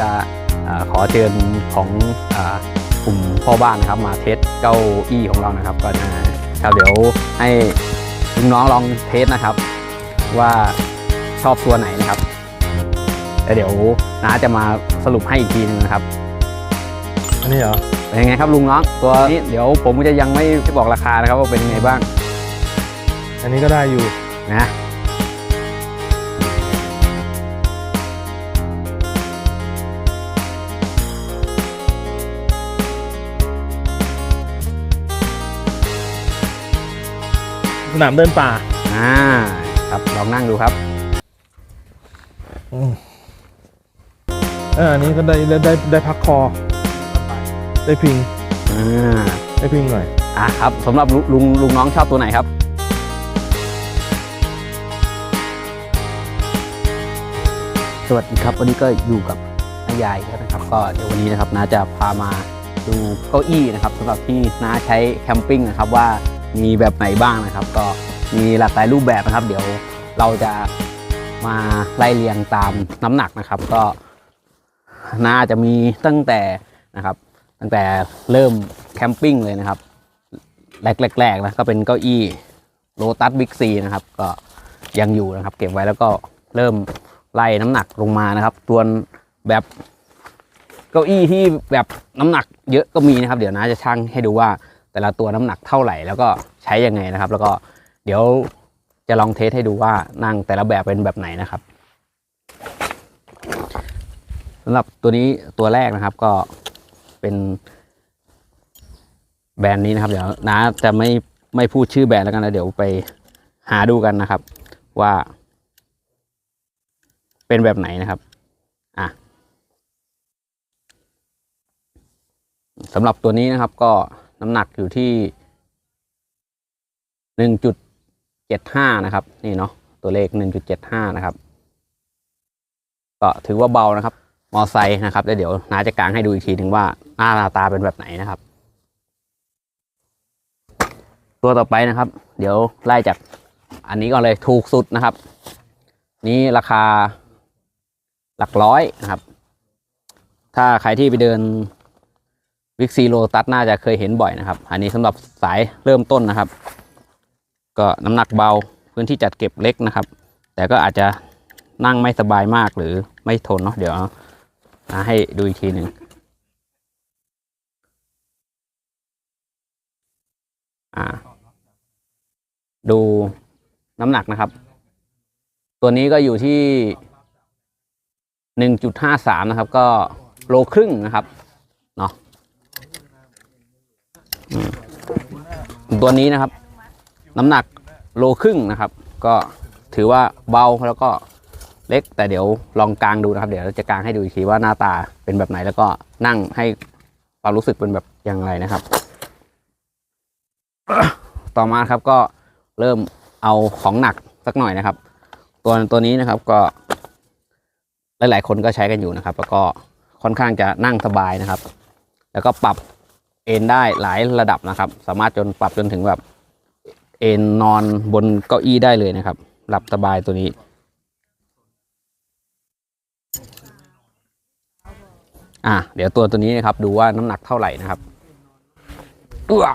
จะอ่าขอเชิญของอ่ากลุ่มพ่อบ้านนะครับมาเทสเก้าอี้ของเรานะครับ ก็นะครับเดี๋ยวให้ลุงน้องลองเทสนะครับ ว่าชอบตัวไหนนะครับแล้วเดี๋ยวน้าจะมาสรุปให้อีกทีนึงนะครับ อันนี้เหรอเป็นยังไงครับลุงน้องตัวนี้เดี๋ยวผมจะยังไม่บอกราคานะครับว่าเป็นยังไงบ้าง อันนี้ก็ได้อยู่นะ สนามเดินป่า อ่า ครับลองนั่งดูครับอืมเอออันนี้ก็ได้ได้ได้ได้พักคอ ได้พิง อ่า ได้พิงหน่อย อะครับสำหรับลุลุงลุงน้องชอบตัวไหนครับ สวัสดีครับ วันนี้ก็อยู่กับน้ายายนะครับ ก็เดี๋ยววันนี้นะครับน้าจะพามาดูเก้าอี้นะครับสำหรับที่น้าใช้แคมปิ้งนะครับว่า มีแบบไหนบ้างนะครับ ก็มีหลากหลายรูปแบบนะครับ เดี๋ยวเราจะมาไล่เรียงตามน้ำหนักนะครับ ก็น่าจะมีตั้งแต่นะครับ ตั้งแต่เริ่มแคมปิ้งเลยนะครับแรกๆนะก็เป็นเก้าอี้โ o ตัสบิ๊กซีนะครับ ก็ยังอยู่นะครับ เก็บไว้แล้วก็เริ่มไล่น้ำหนักลงมานะครับตัวนแบบเก้าอี้ที่แบบน้ำหนักเยอะก็มีนะครับ เดี๋ยวน้าจะชั่งให้ดูว่า แต่ละตัวน้ำหนักเท่าไหร่แล้วก็ใช้ยังไงนะครับ แล้วก็เดี๋ยวจะลองเทสให้ดูว่านั่งแต่ละแบบเป็นแบบไหนนะครับสำหรับตัวนี้ตัวแรกนะครับก็เป็น แบรนด์นี้นะครับเดี๋ยวน้าจะไม่ไม่พูดชื่อแบรนด์แล้วกันนะเดี๋ยวไปหาดูกันนะครับ ว่า เป็นแบบไหนนะครับอะสำหรับตัวนี้นะครับก็ น้ำหนักอยู่ที่หนึ่งจุดเจ็ดห้านะครับ นี่เนาะตัวเลขหนึ่งจุดเจ็ดห้านะครับ ก็ถือว่าเบานะครับ มอไซค์นะครับแล้วเดี๋ยวน้าจะกางให้ดูอีกทีหนึ่งว่าหน้าตาเป็นแบบไหนนะครับ ตัวต่อไปนะครับ เดี๋ยวไล่จากอันนี้ก่อนเลยถูกสุดนะครับ นี้ราคาหลักร้อยนะครับ ถ้าใครที่ไปเดิน วิกซีโลตัสน่าจะเคยเห็นบ่อยนะครับ อันนี้สำหรับสายเริ่มต้นนะครับ ก็น้ำหนักเบาพื้นที่จัดเก็บเล็กนะครับ แต่ก็อาจจะนั่งไม่สบายมากหรือไม่ทนเนาะเดี๋ยวนะให้ดูอีกทีหนึ่งดูน้ำหนักนะครับ ตัวนี้ก็อยู่ที่หนึ่งจุดห้าสามนะครับ ก็โลครึ่งนะครับ เนาะอืม ตัวนี้นะครับ น้ำหนักโลครึ่งนะครับ ก็ถือว่าเบาแล้วก็เล็ก แต่เดี๋ยวลองกลางดูนะครับ เดี๋ยวจะกลางให้ดูอีกทีว่าหน้าตาเป็นแบบไหนแล้วก็นั่งให้ความรู้สึกเป็นแบบอย่างไรนะครับ ต่อมาครับก็เริ่มเอาของหนักสักหน่อยนะครับ ตัวตัวนี้นะครับก็ หลาย ๆ คนก็ใช้กันอยู่นะครับ แล้วก็ค่อนข้างจะนั่งสบายนะครับ แล้วก็ปรับ เอนได้หลายระดับนะครับ สามารถจนปรับจนถึงแบบเอนนอนบนเก้าอี้ได้เลยนะครับ หลับสบายตัวนี้ อะเดี๋ยวตัวตัวนี้นะครับ ดูว่าน้ำหนักเท่าไหร่นะครับอื้อ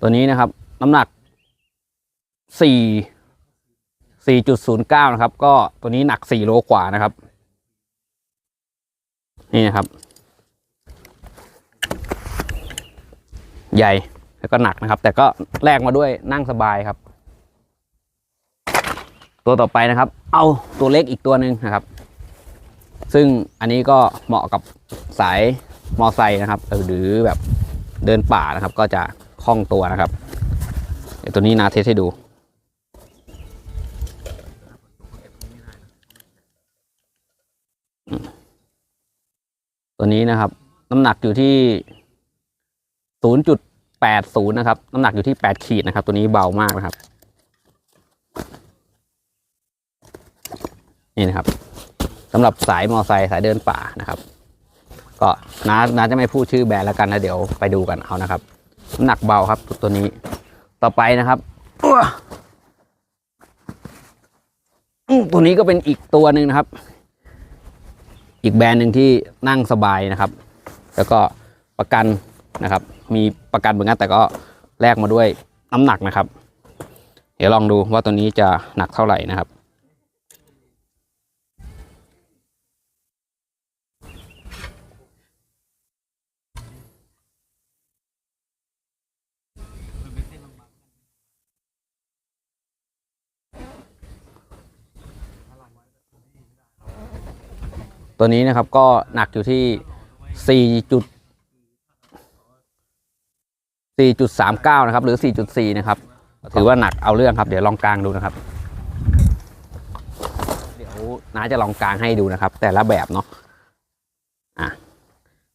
ตัวนี้นะครับ น้ำหนักสี่สี่จุดศูนย์เก้านะครับ ก็ตัวนี้หนักสี่โลกว่านะครับ นี่นะครับ ใหญ่แล้วก็หนักนะครับ แต่ก็แลกมาด้วยนั่งสบายครับ ตัวต่อไปนะครับ เอาตัวเล็กอีกตัวหนึ่งนะครับ ซึ่งอันนี้ก็เหมาะกับสายมอไซค์นะครับหรือแบบเดินป่านะครับ ก็จะคล่องตัวนะครับเดี๋ยวตัวนี้นาเทสให้ดูตัวนี้นะครับ น้ำหนักอยู่ที่ 0.80 นะครับ น้ำหนักอยู่ที่ 8 ขีดนะครับ ตัวนี้เบามากนะครับ นี่นะครับสำหรับสายมอไซค์สายเดินป่านะครับ ก็น้าน้าจะไม่พูดชื่อแบรนด์แล้วกันนะเดี๋ยวไปดูกันเอานะครับ น้ำหนักเบาครับตัวนี้ ต่อไปนะครับตัวนี้ก็เป็นอีกตัวหนึ่งนะครับ อีกแบรนด์หนึ่งที่นั่งสบายนะครับ แล้วก็ประกัน นะครับ มีประกันเหมือนกันแต่ก็แลกมาด้วยน้ำหนักนะครับ เดี๋ยวลองดูว่าตัวนี้จะหนักเท่าไหร่นะครับ ตัวนี้นะครับก็หนักอยู่ที่4จุด 4.39 นะครับ หรือ 4.4 นะครับ ถือว่าหนักเอาเรื่องครับ เดี๋ยวลองกลางดูนะครับ เดี๋ยวน้าจะลองกลางให้ดูนะครับ แต่ละแบบเนาะ อะ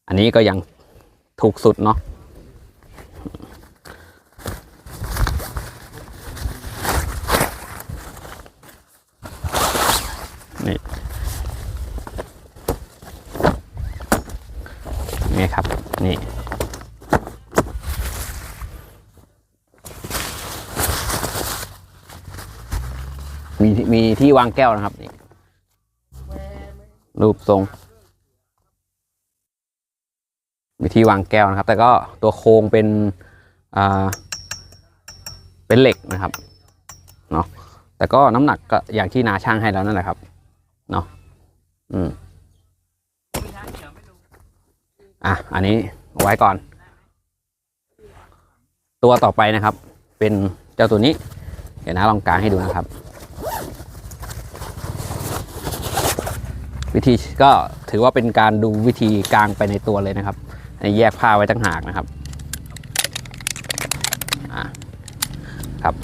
อันนี้ก็ยังถูกสุดเนาะนี่นี่ครับ นี่ มีมีที่วางแก้วนะครับนี่รูปทรง มีที่วางแก้วนะครับ แต่ก็ตัวโครงเป็นอ่าเป็นเหล็กนะครับเนาะแต่ก็น้ำหนักก็อย่างที่นาช่างให้แล้วนั่นแหละครับเนาะอืมอะอันนี้ไว้ก่อน ตัวต่อไปนะครับ เป็นเจ้าตัวนี้ เดี๋ยวนะลองกางให้ดูนะครับ วิธีก็ถือว่าเป็นการดูวิธีกางไปในตัวเลยนะครับอันแยกผ้าไว้ตั้งหากนะครับครับ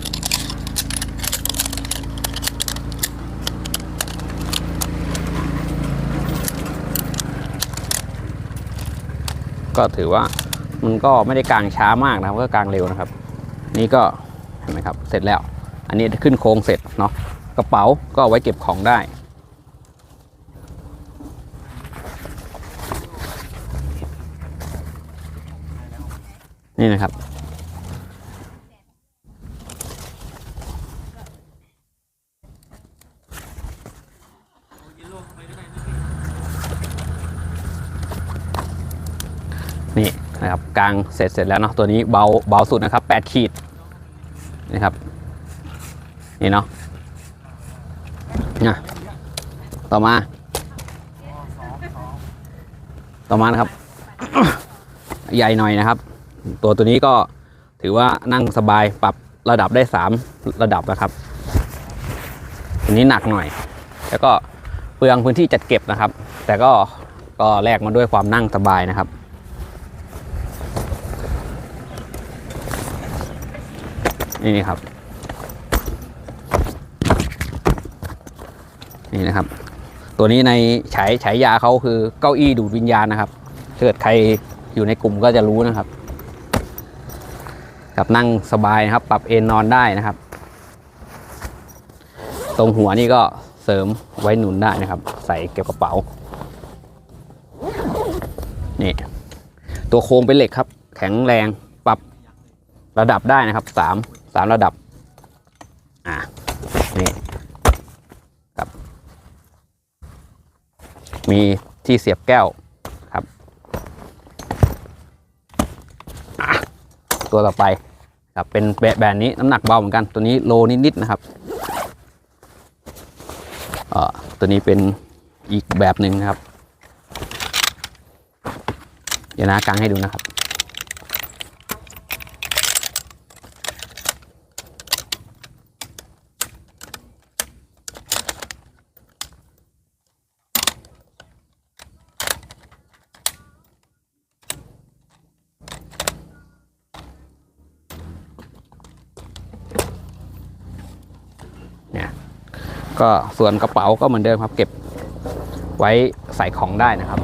ก็ถือว่ามันก็ไม่ได้กางช้ามากนะครับก็กางเร็วนะครับ นี่ก็เห็นไหมครับเสร็จแล้ว อันนี้ขึ้นโครงเสร็จเนาะกระเป๋าก็เอาไว้เก็บของได้ นี่นะครับ นี่นะครับกลางเสร็จเสร็จแล้วเนาะตัวนี้เบาเบาสุดนะครับ 8 ขีดนะครับ นี่เนาะนะต่อมา ต่อมานะครับ ใหญ่หน่อยนะครับ ตัวตัวนี้ก็ถือว่านั่งสบายปรับระดับได้ 3 ระดับนะครับ ตัวนี้หนักหน่อย แล้วก็เปลืองพื้นที่จัดเก็บนะครับ แต่ก็ก็แลกมาด้วยความนั่งสบายนะครับ นี่ครับ นี่นะครับ ตัวนี้ในฉายฉายาเขาคือเก้าอี้ดูดวิญญาณนะครับถ้าเกิดใครอยู่ในกลุ่มก็จะรู้นะครับ กับนั่งสบายนะครับ ปรับเอนนอนได้นะครับ ตรงหัวนี่ก็เสริมไว้หนุนได้นะครับ ใส่เก็บกระเป๋านี่ตัวโครงเป็นเหล็กครับ แข็งแรงปรับระดับได้นะครับสามสามระดับอ่านี่ครับ มีที่เสียบแก้วครับ ตัวต่อไป ครับเป็นแบบแบรนด์นี้น้ำหนักเบาเหมือนกัน ตัวนี้โลนิดๆนะครับตัวนี้เป็นอีกแบบหนึ่งนะครับ เดี๋ยวนะกางให้ดูนะครับ ก็ส่วนกระเป๋าก็เหมือนเดิมครับ เก็บไว้ใส่ของได้นะครับ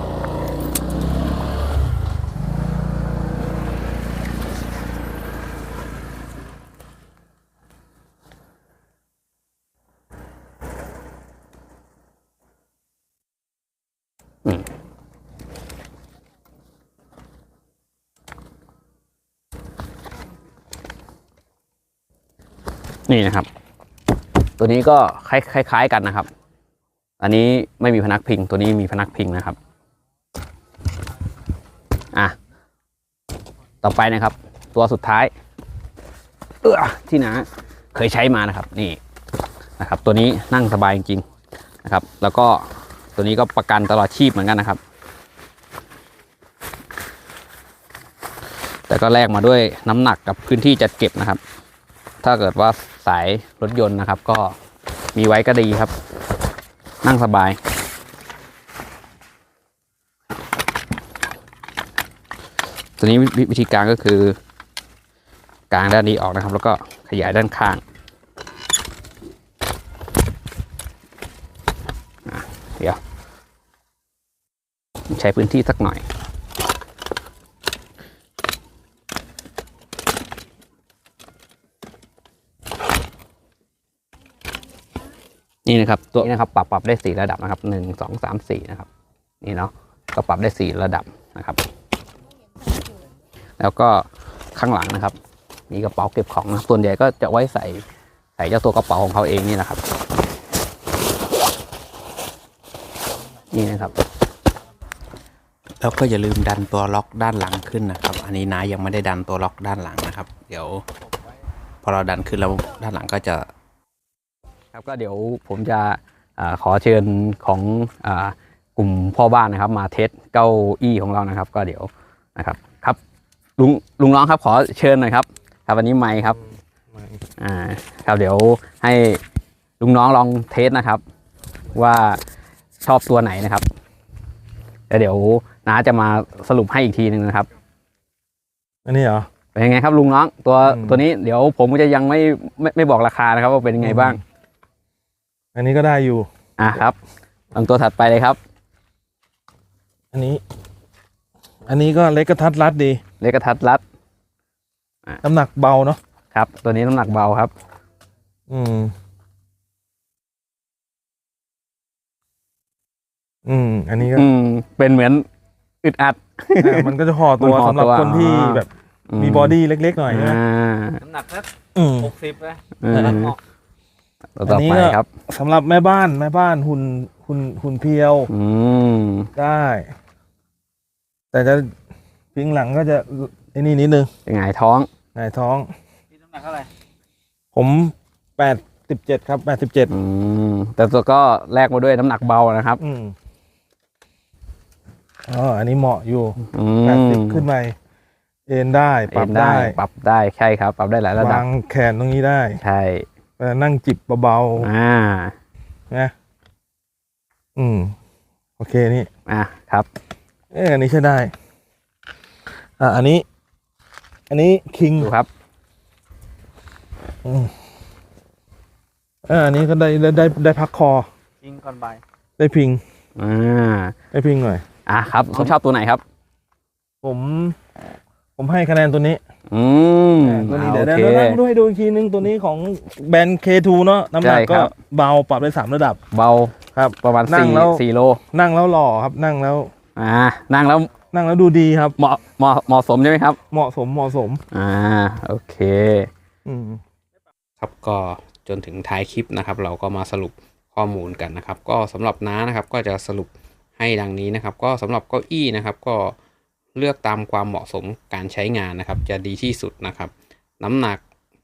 นี่นะครับ ตัวนี้ก็คล้ายๆกันนะครับ อันนี้ไม่มีพนักพิง ตัวนี้มีพนักพิงนะครับ อะ ต่อไปนะครับ ตัวสุดท้าย เออที่นาเคยใช้มานะครับ นี่นะครับ ตัวนี้นั่งสบายจริงๆนะครับ แล้วก็ตัวนี้ก็ประกันตลอดชีพเหมือนกันนะครับ แต่ก็แลกมาด้วยน้ำหนักกับพื้นที่จัดเก็บนะครับ ถ้าเกิดว่า สายรถยนต์นะครับ ก็มีไว้ก็ดีครับ นั่งสบาย ตัวนี้วิธีการก็คือกางด้านนี้ออกนะครับ แล้วก็ขยายด้านข้างเดี๋ยว ใช้พื้นที่สักหน่อย นี่นะครับตัวนี้นะครับปรับปรับได้สี่ระดับนะครับหนึ่งสองสามสี่นะครับ นี่เนาะก็ปรับได้สี่ระดับนะครับ แล้วก็ข้างหลังนะครับมีกระเป๋าเก็บของนะส่วนใหญ่ก็จะไว้ใส่ใส่เจ้าตัวกระเป๋าของเขาเองนี่นะครับ นี่นะครับ แล้วก็อย่าลืมดันตัวล็อกด้านหลังขึ้นนะครับ อันนี้นายังไม่ได้ดันตัวล็อกด้านหลังนะครับ เดี๋ยว พอเราดันขึ้นแล้วด้านหลังก็จะ ครับก็เดี๋ยวผมจะอาขอเชิญของอากลุ่มพ่อบ้านนะครับ มาเทสเก้าอี้ของเรานะครับ ก็เดี๋ยวนะครับครับลุงลุงน้องครับขอเชิญหน่อยครับ ครับวันนี้ไมค์ครับอ่าครับเดี๋ยวให้ลุงน้องลองเทสนะครับ ว่าชอบตัวไหนนะครับแล้วเดี๋ยวน้าจะมาสรุปให้อีกทีหนึ่งนะครับ อันนี้เหรอเป็นยังไงครับลุงน้องตัวอืมตัวนี้เดี๋ยวผมก็จะยังไม่ไม่ไม่บอกราคานะครับ ว่าเป็นยังไงบ้าง อันนี้ก็ได้อยู่ อะครับลองตัวถัดไปเลยครับ อันนี้ อันนี้ก็เล็กกระทัดรัดดี เล็กกระทัดรัด น้ำหนักเบาเนาะ ครับ ตัวนี้น้ำหนักเบาครับ อืม อืม อันนี้ก็ อืม เป็นเหมือนอึดอัดอะมันก็จะห่อตัวมันห่อสำหรับตัวคนที่อ่าแบบ มีบอดี้เล็กๆหน่อยนะอ่าน้ำหนักสักอืมหกสิบนะอืมแต่ละเหมาะ ตัวต่ออันนี้ไปก็ครับสำหรับแม่บ้านแม่บ้านหุ่นหุ่นหุ่นเพรียวอืมได้ แต่จะพิงหลังก็จะไอ้นี่นิดนึงเป็นไงท้องหงายท้องพี่น้ำหนักเท่าไหร่ผมแปดสิบเจ็ดครับแปดสิบเจ็ดอืมแต่ตัวก็แลกมาด้วยน้ำหนักเบานะครับอืมอ๋ออันนี้เหมาะอยู่อืแปดสิบมขึ้นไปเอ็นได้ ปรับเอ็นได้ ปรับได้ใช่ครับ ปรับได้หลายระดัวาบงแขนตรงนี้ได้ใช่เวลา นั่งจิบเบาอ่าๆนะอืม โอเคนี่อะครับ เอออันนี้ใช้ได้ อะอันนี้ อันนี้คิงดูครับอืมเอออันนี้ก็ได้ได้ได้ได้พักคอ ยิงก่อนบ่ายได้พิง อ่าได้พิงหน่อย อะครับคุณชอบตัวไหนครับ ผม ผมให้คะแนนตัวนี้อืมตัวนี้อ่าเดี๋ยวโอเดี๋ยวเคเดี๋ยวนั่งด้วยดูอีกทีนึงตัวนี้ของแบรนด์ K2 เนาะน้ำหนักใช่คก็รับเบาปรับได้สามระดับ เบาครับประมาณนั่งสี่แล้วสี่โล นั่งแล้วหล่อครับนั่งแล้วอ่านั่งแล้วนั่งแล้วดูดีครับ เหมาะเหมาะเหมาะสมใช่ไหมครับ เหมาะสมเหมาะสม อ่าโอเคอืมครับก็จนถึงท้ายคลิปนะครับ เราก็มาสรุปข้อมูลกันนะครับ ก็สำหรับน้านะครับก็จะสรุปให้ดังนี้นะครับ ก็สำหรับเก้าอี้นะครับ ก็ เลือกตามความเหมาะสมการใช้งานนะครับ จะดีที่สุดนะครับ น้ำหนัก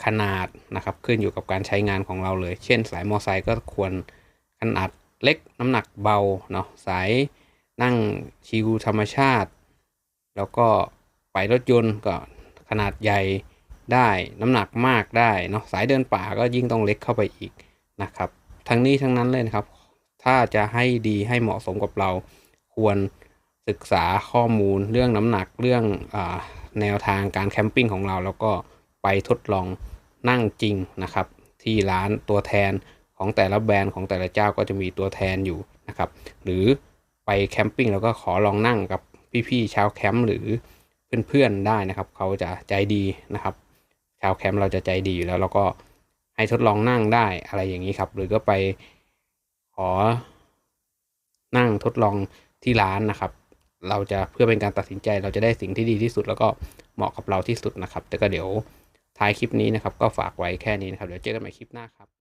ขนาดนะครับ ขึ้นอยู่กับการใช้งานของเราเลย เช่น สายมอไซค์ก็ควรขนาดเล็กน้ำหนักเบาเนาะสายนั่งชิวธรรมชาติ แล้วก็ไปรถยนต์ก็ขนาดใหญ่ได้น้ำหนักมากได้เนาะสายเดินป่าก็ยิ่งต้องเล็กเข้าไปอีกนะครับ ทั้งนี้ทั้งนั้นเลยนะครับ ถ้าจะให้ดีให้เหมาะสมกับเราควร ศึกษาข้อมูลเรื่องน้ำหนักเรื่องอแนวทางการแคมปิ้งของเรา แล้วก็ไปทดลองนั่งจริงนะครับ ที่ร้านตัวแทนของแต่ละแบรนด์ของแต่ละเจ้าก็จะมีตัวแทนอยู่นะครับ หรือไปแคมปิ้งแล้วก็ขอลองนั่งกับพี่ๆชาวแคมป์หรือเพื่อนๆได้นะครับ เขาจะใจดีนะครับ ชาวแคมป์เราจะใจดีอยู่แล้วแล้วก็ให้ทดลองนั่งได้อะไรอย่างนี้ครับ หรือก็ไปขอนั่งทดลองที่ร้านนะครับ เราจะเพื่อเป็นการตัดสินใจเราจะได้สิ่งที่ดีที่สุด แล้วก็เหมาะกับเราที่สุดนะครับ แต่ก็เดี๋ยวท้ายคลิปนี้นะครับ ก็ฝากไว้แค่นี้นะครับ เดี๋ยวเจอกันใหม่คลิปหน้าครับ